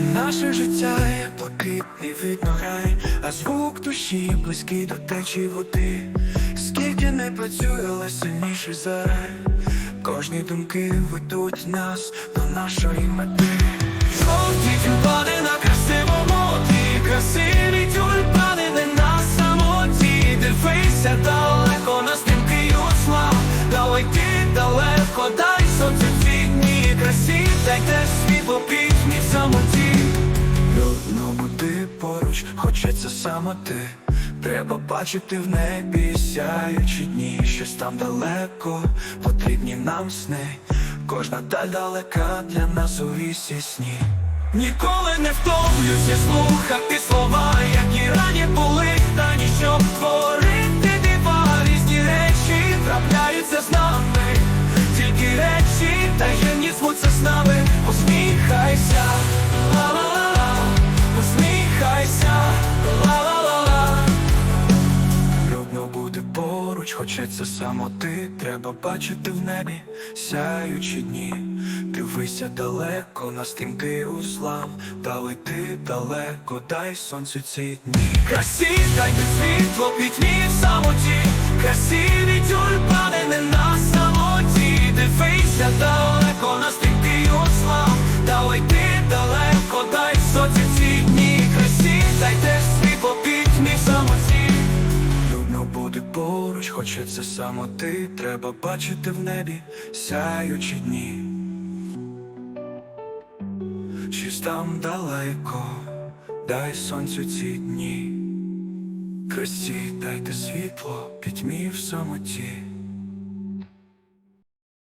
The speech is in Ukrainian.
Наше життя є блакитний видно рай, а звук душі близький до течії води. Скільки не працює, але сильніший за рай. Кожні думки ведуть нас до нашої мети. Жовті тюльпани на красивому тлі, красиві тюльпани не на самоті. Дивися далеко на стрімкий слав, Давай далеко, дай сонце цвітні красі, дайте світло пітьмі поруч, хочеться саме ти. Треба бачити в небі сяючі дні, щось там далеко, потрібні нам сни. Кожна даль далека для нас у вісі сні. Ніколи не втомлюся слухати слова, які рані були, та щоб творити дива, різні речі трапляються з нами, тільки речі таємні звуться поруч, хочеться самоти, треба бачити в небі сяючі дні. Дивися далеко на стрімки услав, та лети далеко, дай сонцю ці дні. Красі, дай світло, пітьмі в самоті, красиві тюльпани не на поруч, хочеться самоти, треба бачити в небі сяючі дні. Щось там далеко, дай сонцю ці дні. Красі, дайте світло, пітьмі в самоті.